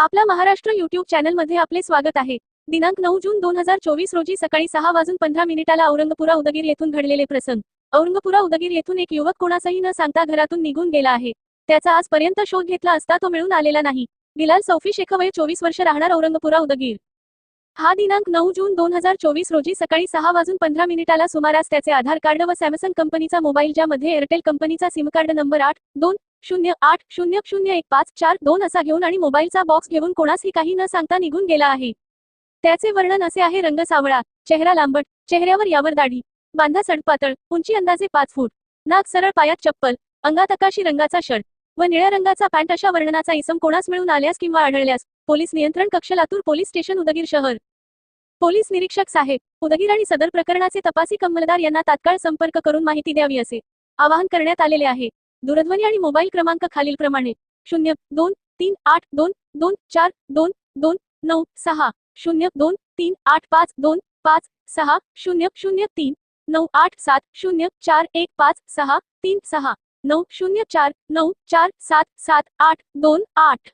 आपला महाराष्ट्र युट्यूब चॅनलमध्ये आपले स्वागत आहे. दिनांक नऊ जून दोन हजार चोवीस रोजी सकाळी सहा वाजून पंधरा मिनिटाला औरंगपुरा उदगीर येथून घडलेले प्रसंग. औरंगपुरा उदगीर येथून एक युवक कोणासही न सांगता घरातून निघून गेला आहे. त्याचा आजपर्यंत शोध घेतला असता तो मिळून आलेला नाही. बिलाल सौफी शेखवय चोवीस वर्ष राहणार औरंगपुरा उदगीर. हा दिनांक नऊ जून दोन हजार चोवीस रोजी सकाळी सहा वाजून पंधरा मिनिटाला सुमारास त्याचे आधार कार्ड व सॅमसंग कंपनीचा मोबाईल ज्यामध्ये एअरटेल कंपनीचा सिम कार्ड नंबर आठ दोन शून्य आठ शून्य शून्य एक पाच चार दोन असा घेऊन आणि मोबाईलचा बॉक्स घेऊन कोणासही काही न सांगता निघून गेला आहे. त्याचे वर्णन असे आहे रंग सावळा चेहरा लांबट चेहऱ्यावर यावर दाढी बांधा सडपातळ उंची अंदाजे पाच फूट नाक सरळ पायात चप्पल अंगात आकाशी रंगाचा शर्ट व निळ्या रंगाचा पॅन्ट अशा वर्णनाचा इसम कोणास मिळून आल्यास किंवा आढळल्यास पोलीस नियंत्रण कक्ष लातूर पोलीस स्टेशन उदगीर शहर. पोलीस निरीक्षक साहेब उदगीर आणि सदर प्रकरणाचे तपासी कंमलदार यांना तात्काळ संपर्क करून माहिती द्यावी असे आवाहन करण्यात आलेले आहे. दूरध्वनी आणि मोबाईल क्रमांक खालीलप्रमाणे शून्य दोन तीन आठ दोन दोन चार दोन दोन नऊ सहा शून्य दोन तीन आठ पाच दोन पाच सहा शून्य शून्य तीन नऊ आठ सात शून्य चार एक पाच सहा तीन सहा. नऊ शून्य चार नऊ चार सात सात आठ दोन आठ.